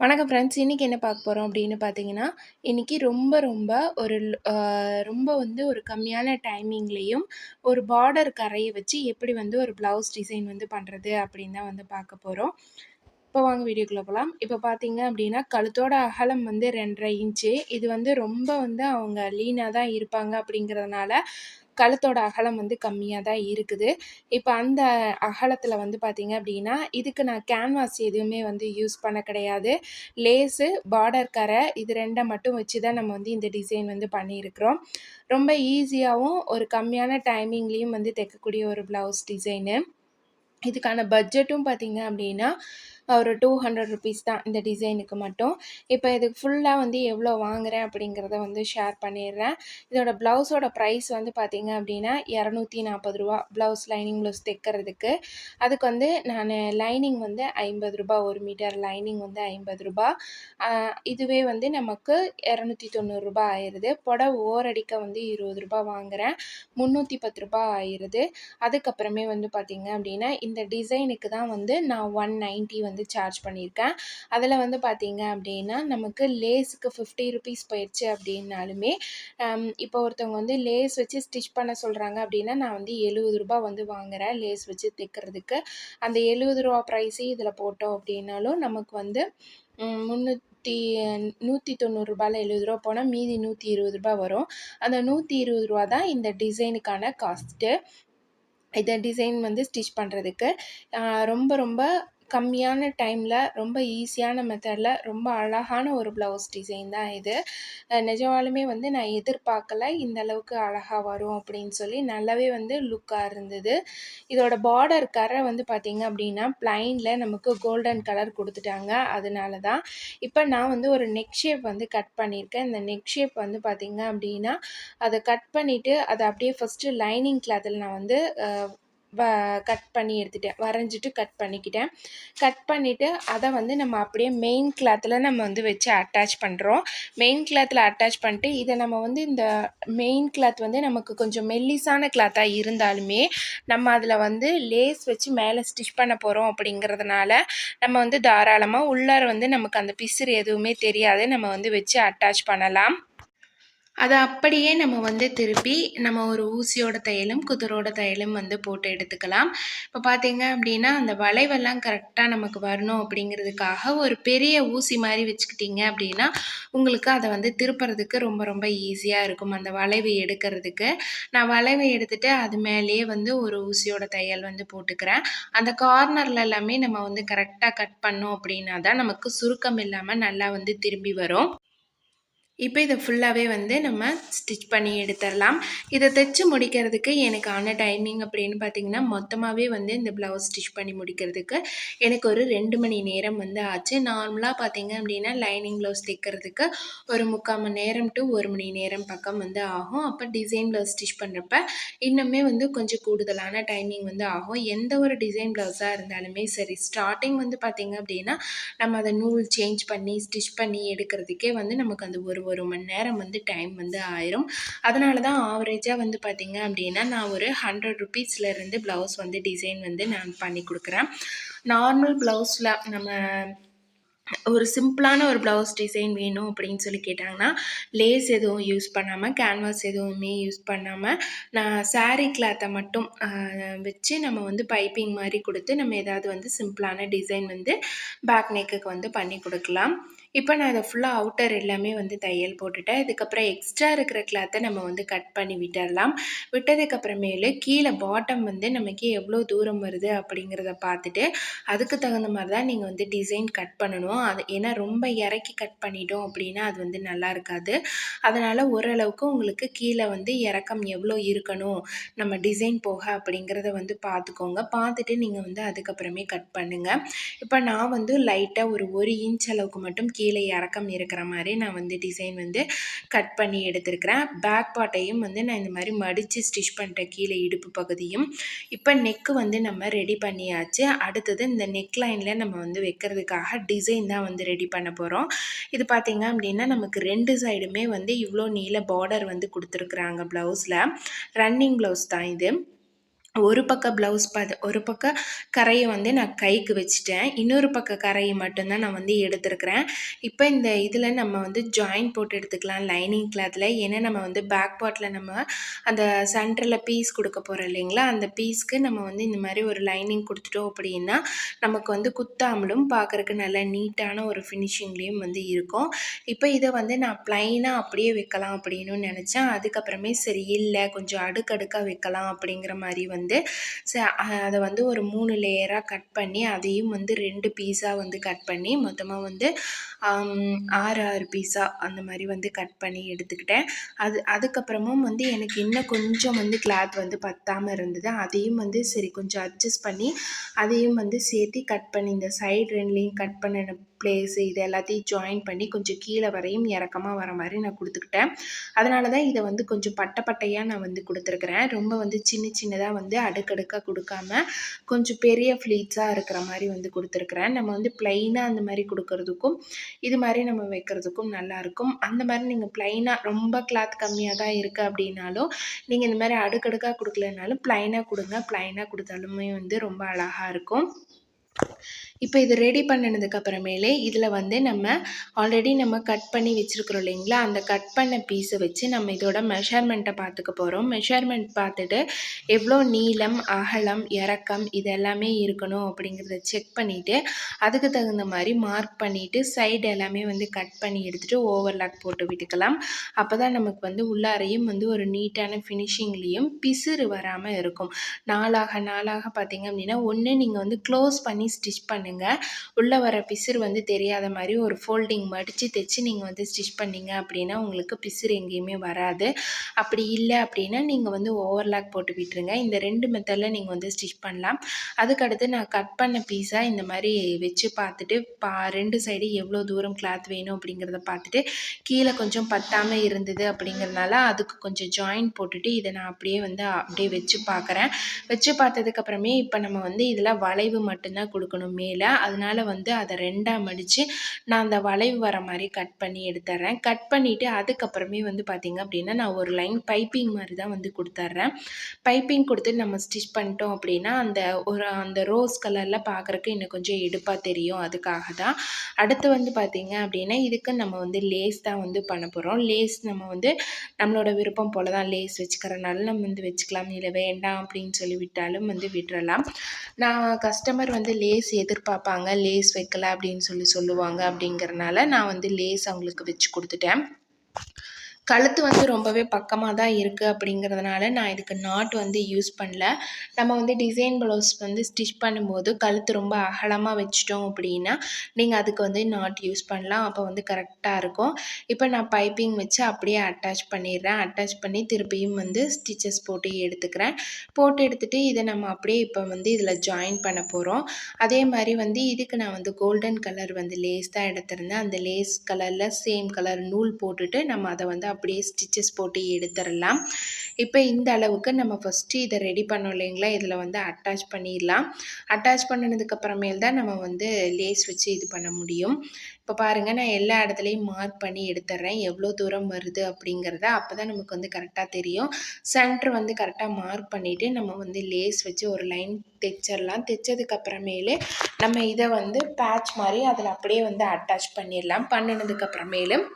வணக்கம் ஃப்ரெண்ட்ஸ் இன்றைக்கி என்ன பார்க்க போகிறோம் அப்படின்னு பார்த்தீங்கன்னா இன்றைக்கி ரொம்ப ரொம்ப ஒரு ரொம்ப வந்து ஒரு கம்மியான டைமிங்லேயும் ஒரு பார்டர் கரையை வச்சு எப்படி வந்து ஒரு ப்ளவுஸ் டிசைன் வந்து பண்ணுறது அப்படின்னு தான் வந்து பார்க்க போகிறோம் இப்போ வாங்க வீடியோக்குள்ளே போகலாம் இப்போ பார்த்தீங்க அப்படின்னா கழுத்தோட அகலம் வந்து ரெண்டரை இன்ச்சு இது வந்து ரொம்ப வந்து அவங்க லீனாக தான் இருப்பாங்க அப்படிங்கிறதுனால கழுத்தோட அகலம் வந்து கம்மியாக தான் இருக்குது. இப்போ அந்த அகலத்தில் வந்து பார்த்திங்க அப்படின்னா இதுக்கு நான் கேன்வாஸ் எதுவுமே வந்து யூஸ் பண்ண கிடையாது. லேஸு பார்டர் கரை இது ரெண்டை மட்டும் வச்சு தான் நம்ம வந்து இந்த டிசைன் வந்து பண்ணியிருக்கிறோம். ரொம்ப ஈஸியாகவும் ஒரு கம்மியான டைமிங்லேயும் வந்து தைக்கக்கூடிய ஒரு ப்ளவுஸ் டிசைனு இதுக்கான பட்ஜெட்டும் பார்த்திங்க அப்படின்னா ஒரு டூ ஹண்ட்ரட் ருபீஸ் தான் இந்த டிசைனுக்கு மட்டும். இப்போ இதுக்கு ஃபுல்லாக வந்து எவ்வளோ வாங்குகிறேன் அப்படிங்கிறத வந்து ஷேர் பண்ணிடுறேன். இதோட ப்ளவுஸோட ப்ரைஸ் வந்து பார்த்திங்க அப்படின்னா இரநூத்தி நாற்பது ரூபா. ப்ளவுஸ் லைனிங் ப்ளவுஸ் தைக்கிறதுக்கு. அதுக்கு வந்து நான் லைனிங் வந்து ஐம்பது ரூபா ஒரு மீட்டர் லைனிங் வந்து ஐம்பது ரூபா. இதுவே வந்து நமக்கு இரநூத்தி தொண்ணூறுரூபா ஆயிடுது. புடவை ஓரடிக்க வந்து இருபது ரூபா வாங்குகிறேன் முந்நூற்றி பத்து ரூபா ஆயிடுது. அதுக்கப்புறமே வந்து பார்த்திங்க அப்படின்னா இந்த டிசைனுக்கு தான் வந்து நான் ஒன் நைன்ட்டி வந்து வந்து சார்ஜ் பண்ணியிருக்கேன் அதில் வந்து பார்த்திங்க அப்படின்னா நமக்கு லேஸுக்கு ஃபிஃப்டி ருபீஸ் போயிடுச்சு அப்படின்னாலுமே இப்போ ஒருத்தவங்க வந்து லேஸ் வச்சு ஸ்டிச் பண்ண சொல்கிறாங்க அப்படின்னா நான் வந்து எழுபது ரூபா வந்து வாங்குகிறேன் லேஸ் வச்சு தைக்கிறதுக்கு. அந்த எழுபது ரூபா ப்ரைஸே இதில் போட்டோம் அப்படின்னாலும் நமக்கு வந்து முந்நூற்றி நூற்றி தொண்ணூறுரூபாயில் எழுபது ரூபா போனால் மீதி நூற்றி இருபது ரூபா வரும். அந்த நூற்றி இருபது ரூபா தான் இந்த டிசைனுக்கான காஸ்ட்டு இதை டிசைன் வந்து ஸ்டிச் பண்ணுறதுக்கு ரொம்ப ரொம்ப கம்மியான டைமில் ரொம்ப ஈஸியான மெத்தடில் ரொம்ப அழகான ஒரு ப்ளவுஸ் டிசைன் தான் இது. நிஜமாலுமே வந்து நான் எதிர்பார்க்கல இந்த அளவுக்கு அழகாக வரும் அப்படின்னு சொல்லி நல்லாவே வந்து லுக்காக இருந்தது. இதோட பார்டர் கரை வந்து பார்த்திங்க அப்படின்னா ப்ளைனில் நமக்கு கோல்டன் கலர் கொடுத்துட்டாங்க. அதனால தான் இப்போ நான் வந்து ஒரு நெக் ஷேப் வந்து கட் பண்ணியிருக்கேன். இந்த நெக் ஷேப் வந்து பார்த்திங்க அப்படின்னா அதை கட் பண்ணிவிட்டு அதை அப்படியே ஃபஸ்ட்டு லைனிங் கிளாத்தில் நான் வந்து வ கட் பண்ணி எடுத்துட்டேன். வரைஞ்சிட்டு கட் பண்ணிக்கிட்டேன். கட் பண்ணிவிட்டு அதை வந்து நம்ம அப்படியே மெயின் கிளாத்தில் நம்ம வந்து வச்சு அட்டாச் பண்ணுறோம் மெயின் கிளாத்தில் அட்டாச் பண்ணிட்டு இதை நம்ம வந்து இந்த மெயின் கிளாத் வந்து நமக்கு கொஞ்சம் மெல்லிசான கிளாத்தாக இருந்தாலுமே நம்ம அதில் வந்து லேஸ் வச்சு மேலே ஸ்டிச் பண்ண போகிறோம் அப்படிங்கிறதுனால நம்ம வந்து தாராளமாக உள்ளார வந்து நமக்கு அந்த பிசுறு எதுவுமே தெரியாது. நம்ம வந்து வச்சு அட்டாச் பண்ணலாம். அதை அப்படியே நம்ம வந்து திருப்பி நம்ம ஒரு ஊசியோட தையலும் குதிரோட தையலும் வந்து போட்டு எடுத்துக்கலாம். இப்போ பார்த்தீங்க அப்படின்னா அந்த வளைவெல்லாம் கரெக்டாக நமக்கு வரணும் அப்படிங்கிறதுக்காக ஒரு பெரிய ஊசி மாதிரி வச்சுக்கிட்டிங்க அப்படின்னா உங்களுக்கு அதை வந்து திருப்புறதுக்கு ரொம்ப ரொம்ப ஈஸியாக இருக்கும் அந்த வளைவு எடுக்கிறதுக்கு. நான் வளைவு எடுத்துகிட்டு அது மேலேயே வந்து ஒரு ஊசியோட தையல் வந்து போட்டுக்கிறேன். அந்த கார்னரில் எல்லாமே நம்ம வந்து கரெக்டாக கட் பண்ணோம் அப்படின்னா தான் நமக்கு சுருக்கம் இல்லாமல் நல்லா வந்து திரும்பி வரும். இப்போ இதை ஃபுல்லாகவே வந்து நம்ம ஸ்டிச் பண்ணி எடுத்துடலாம். இதை தைச்சி முடிக்கிறதுக்கு எனக்கு ஆன டைமிங் அப்படின்னு பார்த்திங்கன்னா மொத்தமாகவே வந்து இந்த ப்ளவுஸ் ஸ்டிச் பண்ணி முடிக்கிறதுக்கு எனக்கு ஒரு ரெண்டு மணி நேரம் வந்து ஆச்சு. நார்மலாக பார்த்திங்க அப்படின்னா லைனிங் ப்ளவுஸ் தைக்கிறதுக்கு ஒரு முக்கால் மணி நேரம் டு ஒரு மணி நேரம் பக்கம் வந்து ஆகும். அப்போ டிசைன் ப்ளவுஸ் ஸ்டிச் பண்ணுறப்ப இன்னுமே வந்து கொஞ்சம் கூடுதலான டைமிங் வந்து ஆகும். எந்த ஒரு டிசைன் ப்ளவுஸாக இருந்தாலுமே சரி ஸ்டார்டிங் வந்து பார்த்திங்க அப்படின்னா நம்ம அதை நூல் சேஞ்ச் பண்ணி ஸ்டிச் பண்ணி எடுக்கிறதுக்கே வந்து நமக்கு அந்த ஒரு ஒரு மணி நேரம் வந்து டைம் வந்து ஆயிரும். அதனால தான் ஆவரேஜாக வந்து பார்த்திங்க அப்படின்னா நான் ஒரு ஹண்ட்ரட் ருபீஸ்லேருந்து ப்ளவுஸ் வந்து டிசைன் வந்து நான் பண்ணி கொடுக்குறேன். நார்மல் ப்ளவுஸில் நம்ம ஒரு சிம்பிளான ஒரு ப்ளவுஸ் டிசைன் வேணும் அப்படின்னு சொல்லி கேட்டாங்கன்னா லேஸ் எதுவும் யூஸ் பண்ணாமல் கேன்வாஸ் எதுவுமே யூஸ் பண்ணாமல் நான் சாரீ கிளாத்தை மட்டும் வச்சு நம்ம வந்து பைப்பிங் மாதிரி கொடுத்து நம்ம ஏதாவது வந்து சிம்பிளான டிசைன் வந்து பேக் நெக்குக்கு வந்து பண்ணி கொடுக்கலாம். இப்போ நான் இதை ஃபுல்லாக அவுட்டர் எல்லாமே வந்து தையல் போட்டுட்டேன். இதுக்கப்புறம் எக்ஸ்ட்ரா இருக்கிற கிளாத்தை நம்ம வந்து கட் பண்ணி விட்டுடலாம் விட்டதுக்கப்புறமேலு கீழே பாட்டம் வந்து நமக்கு எவ்வளோ தூரம் வருது அப்படிங்கிறத பார்த்துட்டு அதுக்கு தகுந்த மாதிரி தான் நீங்கள் வந்து டிசைன் கட் பண்ணணும். அது ஏன்னா ரொம்ப இறக்கி கட் பண்ணிட்டோம் அப்படின்னா அது வந்து நல்லா இருக்காது. அதனால் ஓரளவுக்கு உங்களுக்கு கீழே வந்து இறக்கம் எவ்வளோ இருக்கணும் நம்ம டிசைன் போக அப்படிங்கிறத வந்து பார்த்துக்கோங்க. பார்த்துட்டு நீங்கள் வந்து அதுக்கப்புறமே கட் பண்ணுங்கள் இப்போ நான் வந்து லைட்டாக ஒரு ஒரு இன்ச் அளவுக்கு மட்டும் கீழே இறக்கம் இருக்கிற மாதிரி நான் வந்து டிசைன் வந்து கட் பண்ணி எடுத்திருக்கிறேன். பேக் பார்ட்டையும் வந்து நான் இந்த மாதிரி மடித்து ஸ்டிச் பண்ணிட்டேன் கீழே இடுப்பு பகுதியும் இப்போ நெக்கு வந்து நம்ம ரெடி பண்ணியாச்சு. அடுத்தது இந்த நெக் லைனில் நம்ம வந்து வைக்கிறதுக்காக டிசைன் தான் வந்து ரெடி பண்ண போகிறோம் இது பார்த்திங்க அப்படின்னா நமக்கு ரெண்டு சைடுமே வந்து இவ்வளோ நீள பார்டர் வந்து கொடுத்துருக்குறாங்க ப்ளவுஸில் ரன்னிங் ப்ளவுஸ் தான் இது. ஒரு பக்கம் ப்ளவுஸ் பார்த்து ஒரு பக்கம் கரையை வந்து நான் கைக்கு வச்சுட்டேன். இன்னொரு பக்கம் கரையை மட்டும்தான் நான் வந்து எடுத்துருக்கிறேன். இப்போ இந்த இதில் நம்ம வந்து ஜாயின் போட்டு எடுத்துக்கலாம். லைனிங் கிளாத்தில் ஏன்னா நம்ம வந்து பேக் பாட்டில் நம்ம அந்த சென்டரில் பீஸ் கொடுக்க போகிறோம் இல்லைங்களா? அந்த பீஸ்க்கு நம்ம வந்து இந்த மாதிரி ஒரு லைனிங் கொடுத்துட்டோம் அப்படின்னா நமக்கு வந்து குத்தாமலும் பார்க்குறக்கு நல்ல நீட்டான ஒரு ஃபினிஷிங்லேயும் வந்து இருக்கும். இப்போ இதை வந்து நான் ப்ளைனாக அப்படியே வைக்கலாம் அப்படின்னு நினச்சேன். அதுக்கப்புறமே சரி இல்லை கொஞ்சம் அடுக்கடுக்காக வைக்கலாம் அப்படிங்கிற மாதிரி வந்து வந்து ச அதை வந்து ஒரு மூணு லேயராக கட் பண்ணி அதையும் வந்து ரெண்டு பீஸாக வந்து கட் பண்ணி மொத்தமாக வந்து ஆறு ஆறு பீஸாக அந்த மாதிரி வந்து கட் பண்ணி எடுத்துக்கிட்டேன். அது அதுக்கப்புறமும் வந்து எனக்கு இன்னும் கொஞ்சம் வந்து கிளாத் வந்து பத்தாமல் இருந்தது. அதையும் வந்து சரி கொஞ்சம் அட்ஜஸ்ட் பண்ணி அதையும் வந்து சேர்த்து கட் பண்ணி இந்த சைடு ரெண்டுலேயும் கட் பண்ணின ப்ளேஸு இது எல்லாத்தையும் ஜாயின் பண்ணி கொஞ்சம் கீழே வரையும் இறக்கமாக வர மாதிரி நான் கொடுத்துக்கிட்டேன். அதனால தான் இதை வந்து கொஞ்சம் பட்டை பட்டையாக நான் வந்து கொடுத்துருக்குறேன். ரொம்ப வந்து சின்ன சின்னதாக வந்து அடுக்கடுக்காக கொடுக்காம கொஞ்சம் பெரிய ஃப்ளீட்ஸாக இருக்கிற மாதிரி வந்து கொடுத்துருக்குறேன். நம்ம வந்து ப்ளைனாக அந்த மாதிரி கொடுக்கறதுக்கும் இது மாதிரி நம்ம வைக்கிறதுக்கும் நல்லாயிருக்கும் அந்த மாதிரி நீங்கள் ப்ளைனாக ரொம்ப கிளாத் கம்மியாக தான் இருக்குது அப்படின்னாலும் நீங்கள் இந்த மாதிரி அடுக்கடுக்காக கொடுக்கலனாலும் ப்ளைனாக கொடுங்க. ப்ளைனாக கொடுத்தாலுமே வந்து ரொம்ப அழகாக இருக்கும். இப்போ இது ரெடி பண்ணினதுக்கு அப்புறமேலே இதில் வந்து நம்ம ஆல்ரெடி நம்ம கட் பண்ணி வச்சுருக்குறோம் இல்லைங்களா? அந்த கட் பண்ண பீஸை வச்சு நம்ம இதோட மெஷர்மெண்ட்டை பார்த்துக்க போகிறோம் மெஷர்மெண்ட் பார்த்துட்டு எவ்வளோ நீளம் அகலம் இறக்கம் இது எல்லாமே இருக்கணும் அப்படிங்கிறத செக் பண்ணிவிட்டு அதுக்கு தகுந்த மாதிரி மார்க் பண்ணிவிட்டு சைடு எல்லாமே வந்து கட் பண்ணி எடுத்துகிட்டு ஓவர்லாக் போட்டு விட்டுக்கலாம். அப்போ தான் நமக்கு வந்து உள்ளாரையும் வந்து ஒரு நீட்டான ஃபினிஷிங்லேயும் பிசுறு வராமல் இருக்கும். நாளாக நாளாக பார்த்தீங்க அப்படின்னா ஒன்று நீங்கள் வந்து க்ளோஸ் பண்ணி ஸ்டிச் பண்ணுங்கள் உள்ளே வர பிசுறு வந்து தெரியாத மாதிரி ஒரு ஃபோல்டிங் மடித்து தைச்சி நீங்கள் வந்து ஸ்டிச் பண்ணிங்க அப்படின்னா உங்களுக்கு பிசுறு எங்கேயுமே வராது. அப்படி இல்லை அப்படின்னா நீங்கள் வந்து ஓவர்லாக் போட்டு விட்டுருங்க. இந்த ரெண்டு மெத்தடில் நீங்கள் வந்து ஸ்டிச் பண்ணலாம். அதுக்கடுத்து நான் கட் பண்ண பீஸாக இந்த மாதிரி வச்சு பார்த்துட்டு பா ரெண்டு சைடு எவ்வளோ தூரம் கிளாத் வேணும் அப்படிங்கிறத பார்த்துட்டு கீழே கொஞ்சம் பத்தாமல் இருந்தது அப்படிங்கிறதுனால அதுக்கு கொஞ்சம் ஜாயின் போட்டுட்டு இதை நான் அப்படியே வந்து அப்படியே வச்சு பார்க்குறேன். வச்சு பார்த்ததுக்கப்புறமே இப்போ நம்ம வந்து இதில் வளைவு மட்டும்தான் கொடுக்கணும் மேலே. அதனால் வந்து அதை ரெண்டாக மடித்து நான் அந்த வளைவு வர மாதிரி கட் பண்ணி எடுத்துட்றேன் கட் பண்ணிவிட்டு அதுக்கப்புறமே வந்து பார்த்திங்க அப்படின்னா நான் ஒரு லைன் பைப்பிங் மாதிரி தான் வந்து கொடுத்துட்றேன் பைப்பிங் கொடுத்து நம்ம ஸ்டிச் பண்ணிட்டோம் அப்படின்னா அந்த ஒரு அந்த ரோஸ் கலரில் பார்க்குறக்கு இன்னும் கொஞ்சம் எடுப்பாக தெரியும். அதுக்காக தான். அடுத்து வந்து பார்த்திங்க அப்படின்னா இதுக்கு நம்ம வந்து லேஸ் தான் வந்து பண்ண போகிறோம் லேஸ் நம்ம வந்து நம்மளோட விருப்பம் போல் தான் லேஸ் வச்சுக்கிறனால நம்ம வந்து வச்சுக்கலாம். இல்லை வேண்டாம் அப்படின்னு சொல்லி விட்டாலும் வந்து விட்டுறலாம். நான் கஸ்டமர் வந்து லேஸ் எதிர்பார்ப்பாங்க லேஸ் வைக்கல அப்படின்னு சொல்லி சொல்லுவாங்க அப்படிங்கிறனால நான் வந்து லேஸ் அவங்களுக்கு வச்சு கொடுத்துட்டேன். கழுத்து வந்து ரொம்பவே பக்கமாக தான் இருக்குது அப்படிங்கிறதுனால நான் இதுக்கு நாட் வந்து யூஸ் பண்ணல. நம்ம வந்து டிசைன் ப்ளவுஸ் வந்து ஸ்டிச் பண்ணும்போது கழுத்து ரொம்ப அகலமாக வச்சிட்டோம் அப்படின்னா நீங்கள் அதுக்கு வந்து நாட் யூஸ் பண்ணலாம். அப்போ வந்து கரெக்டாக இருக்கும். இப்போ நான் பைப்பிங் வச்சு அப்படியே அட்டாச் பண்ணிடுறேன். அட்டாச் பண்ணி திருப்பியும் வந்து ஸ்டிச்சஸ் போட்டு எடுத்துக்கிறேன். போட்டு எடுத்துகிட்டு இதை நம்ம அப்படியே இப்போ வந்து இதில் ஜாயின் பண்ண போகிறோம் அதே மாதிரி வந்து இதுக்கு நான் வந்து கோல்டன் கலர் வந்து லேஸ் தான் எடுத்திருந்தேன். அந்த லேஸ் கலரில் சேம் கலர் நூல் போட்டுட்டு நம்ம அதை வந்து அப்படியே ஸ்டிச்சஸ் போட்டு எடுத்துடலாம். இப்போ இந்த அளவுக்கு நம்ம ஃபஸ்ட்டு இதை ரெடி பண்ணோம் இல்லைங்களா? இதில் வந்து அட்டாச் பண்ணிடலாம். அட்டாச் பண்ணினதுக்கப்புறமேல் தான் நம்ம வந்து லேஸ் வச்சு இது பண்ண முடியும். இப்போ பாருங்கள் நான் எல்லா இடத்துலையும் மார்க் பண்ணி எடுத்துட்றேன். எவ்வளோ தூரம் வருது அப்படிங்கிறத அப்போ தான் நமக்கு வந்து கரெக்டாக தெரியும். சென்டர் வந்து கரெக்டாக மார்க் பண்ணிவிட்டு நம்ம வந்து லேஸ் வச்சு ஒரு லைன் தைச்சிடலாம். தைச்சதுக்கப்புறமேலு நம்ம இதை வந்து பேட்ச் மாதிரி அதில் அப்படியே வந்து அட்டாச் பண்ணிடலாம். பண்ணினதுக்கப்புறமேலும்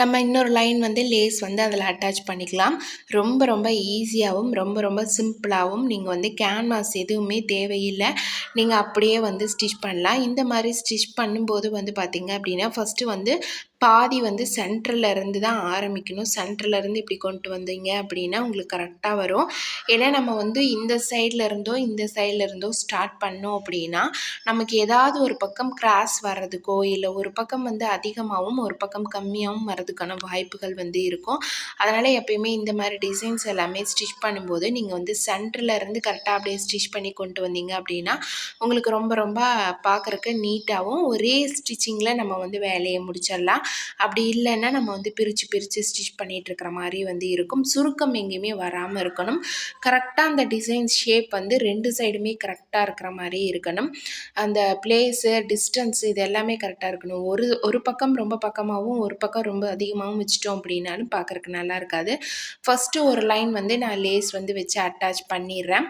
நம்ம இன்னொரு லைன் வந்து லேஸ் வந்து அதில் அட்டாச் பண்ணிக்கலாம். ரொம்ப ரொம்ப ஈஸியாகவும் ரொம்ப ரொம்ப சிம்பிளாகவும் நீங்கள் வந்து கேன்வாஸ் எதுவுமே தேவையில்லை. நீங்கள் அப்படியே வந்து ஸ்டிச் பண்ணலாம். இந்த மாதிரி ஸ்டிச் பண்ணும்போது வந்து பார்த்திங்க அப்படின்னா ஃபஸ்ட்டு வந்து பாதி வந்து சென்டரில் இருந்து தான் ஆரம்பிக்கணும். சென்டரில் இருந்து இப்படி கொண்டு வந்தீங்க அப்படின்னா உங்களுக்கு கரெக்டாக வரும். ஏன்னா நம்ம வந்து இந்த சைடில் இருந்தோ இந்த சைடில் இருந்தோ ஸ்டார்ட் பண்ணோம் அப்படின்னா நமக்கு ஏதாவது ஒரு பக்கம் கிராஸ் வர்றதுக்கோ இல்லை ஒரு பக்கம் வந்து அதிகமாகவும் ஒரு பக்கம் கம்மியாகவும் வர்றதுக்கான வாய்ப்புகள் வந்து இருக்கும். அதனால் எப்பயுமே இந்த மாதிரி டிசைன்ஸ் எல்லாமே ஸ்டிச் பண்ணும்போது நீங்கள் வந்து சென்டரில் இருந்து கரெக்டாக அப்படியே ஸ்டிச் பண்ணி கொண்டு வந்தீங்க அப்படின்னா உங்களுக்கு ரொம்ப ரொம்ப பார்க்குறக்கு நீட்டாகவும் ஒரே ஸ்டிச்சிங்கில் நம்ம வந்து வேலையை முடிச்சிடலாம். அப்படி இல்லைன்னா நம்ம வந்து பிரித்து பிரித்து ஸ்டிச் பண்ணிகிட்ருக்கிற மாதிரி வந்து இருக்கும். சுருக்கம் எங்கேயுமே வராமல் இருக்கணும். கரெக்டாக அந்த டிசைன் ஷேப் வந்து ரெண்டு சைடுமே கரெக்டாக இருக்கிற மாதிரி இருக்கணும். அந்த பிளேஸு டிஸ்டன்ஸ் இது எல்லாமே கரெக்டாக இருக்கணும். ஒரு ஒரு பக்கம் ரொம்ப பக்கமாகவும் ஒரு பக்கம் ரொம்ப அதிகமாகவும் வச்சுட்டோம் அப்படின்னாலும் பார்க்குறக்கு நல்லா இருக்காது. ஃபஸ்ட்டு ஒரு லைன் வந்து நான் லேஸ் வந்து வச்சு அட்டாச் பண்ணிடுறேன்.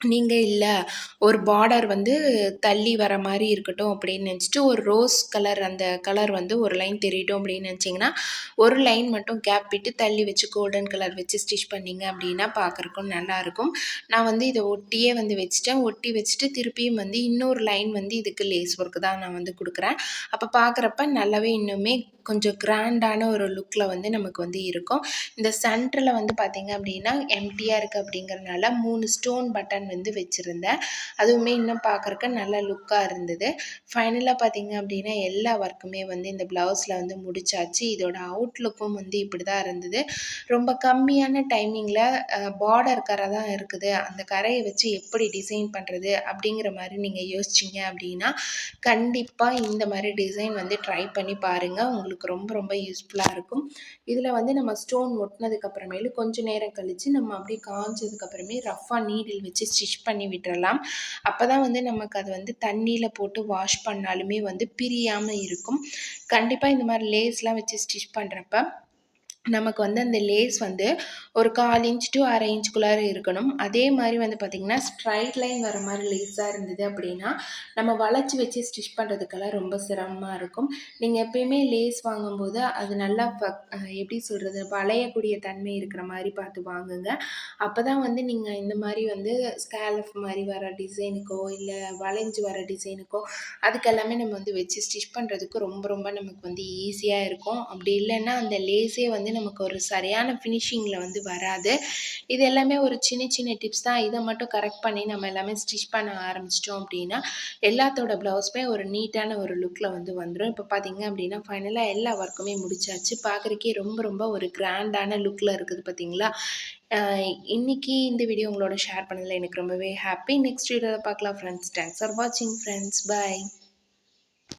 நீங்கள் இல்லை ஒரு பார்டர் வந்து தள்ளி வர மாதிரி இருக்கட்டும் அப்படின்னு நினச்சிட்டு ஒரு ரோஸ் கலர் அந்த கலர் வந்து ஒரு லைன் தெரியட்டும் அப்படின்னு நினச்சிங்கன்னா ஒரு லைன் மட்டும் கேப் விட்டு தள்ளி வச்சு கோல்டன் கலர் வச்சு ஸ்டிச் பண்ணிங்க அப்படின்னா பார்க்குறக்கும் நல்லாயிருக்கும் நான் வந்து இதை ஒட்டியே வந்து வச்சுட்டேன். ஒட்டி வச்சுட்டு திருப்பியும் வந்து இன்னொரு லைன் வந்து இதுக்கு லேஸ் ஒர்க்கு தான் நான் வந்து கொடுக்குறேன். அப்போ பார்க்குறப்ப நல்லாவே இன்னுமே கொஞ்சம் கிராண்டான ஒரு லுக்கில் வந்து நமக்கு வந்து இருக்கும். இந்த சென்டரில் வந்து பார்த்திங்க அப்படின்னா எம்டியாக இருக்குது அப்படிங்கிறனால மூணு ஸ்டோன் பட்டன் வந்து வச்சுருந்தேன். அதுவுமே இன்னும் பார்க்குறக்கு நல்ல லுக்காக இருந்தது. ஃபைனலாக பார்த்திங்க அப்படின்னா எல்லா ஒர்க்குமே வந்து இந்த ப்ளவுஸில் வந்து முடிச்சாச்சு. இதோட அவுட்லுக்கும் வந்து இப்படி தான் இருந்தது. ரொம்ப கம்மியான டைமிங்கில் பார்டர் கரை தான் இருக்குது. அந்த கரையை வச்சு எப்படி டிசைன் பண்ணுறது அப்படிங்கிற மாதிரி நீங்கள் யோசிச்சிங்க அப்படின்னா கண்டிப்பாக இந்த மாதிரி டிசைன் வந்து ட்ரை பண்ணி பாருங்கள் உங்களுக்கு ரொம்ப ரொம்ப யூஸ்ஃபுல்லாக இருக்கும். இதில் வந்து நம்ம ஸ்டோன் ஒட்டினதுக்கப்புறமேலு கொஞ்சம் நேரம் கழித்து நம்ம அப்படியே காஞ்சதுக்கப்புறமே ரஃப்பாக நீடில் வச்சு ஸ்டிச் பண்ணி விட்டுறலாம். அப்போ தான் வந்து நமக்கு அது வந்து தண்ணியில் போட்டு வாஷ் பண்ணாலுமே வந்து பிரியாமல் இருக்கும். கண்டிப்பாக இந்த மாதிரி லேஸ்லாம் வச்சு ஸ்டிச் பண்ணுறப்ப நமக்கு வந்து அந்த லேஸ் வந்து ஒரு கால் இன்ச் டு அரை இன்ச்சுக்குள்ளார இருக்கணும். அதே மாதிரி வந்து பார்த்திங்கன்னா ஸ்ட்ரைட் லைன் வர மாதிரி லேஸாக இருந்தது அப்படின்னா நம்ம வளைச்சி வச்சு ஸ்டிச் பண்ணுறதுக்கெல்லாம் ரொம்ப சிரமமாக இருக்கும். நீங்கள் எப்பயுமே லேஸ் வாங்கும்போது அது நல்லா எப்படி சொல்கிறது வளையக்கூடிய தன்மை இருக்கிற மாதிரி பார்த்து வாங்குங்க. அப்போ தான் வந்து நீங்கள் இந்த மாதிரி வந்து ஸ்கேலஃப் மாதிரி வர டிசைனுக்கோ இல்லை வளைஞ்சு வர டிசைனுக்கோ அதுக்கெல்லாமே நம்ம வந்து வச்சு ஸ்டிச் பண்ணுறதுக்கு ரொம்ப ரொம்ப நமக்கு வந்து ஈஸியாக இருக்கும். அப்படி இல்லைன்னா அந்த லேஸே வந்து வந்து நமக்கு ஒரு சரியான ஃபினிஷிங்கில் வந்து வராது. இது எல்லாமே ஒரு சின்ன சின்ன டிப்ஸ் தான். இதை மட்டும் கரெக்ட் பண்ணி நம்ம எல்லாமே ஸ்டிச் பண்ண ஆரம்பிச்சிட்டோம் அப்படின்னா எல்லாத்தோட ப்ளவுஸுமே ஒரு நீட்டான ஒரு லுக்கில் வந்து வந்துடும் இப்போ பார்த்தீங்க அப்படின்னா ஃபைனலாக எல்லா ஒர்க்குமே முடிச்சாச்சு. பார்க்குறக்கே ரொம்ப ரொம்ப ஒரு கிராண்டான லுக்கில் இருக்குது பார்த்தீங்களா இன்றைக்கி இந்த வீடியோ உங்களோட ஷேர் பண்ணதில் எனக்கு ரொம்பவே ஹாப்பி நெக்ஸ்ட் வீடியோவில் பார்க்கலாம் ஃப்ரெண்ட்ஸ் தேங்க்ஸ் ஃபார் வாட்சிங் ஃப்ரெண்ட்ஸ் பாய்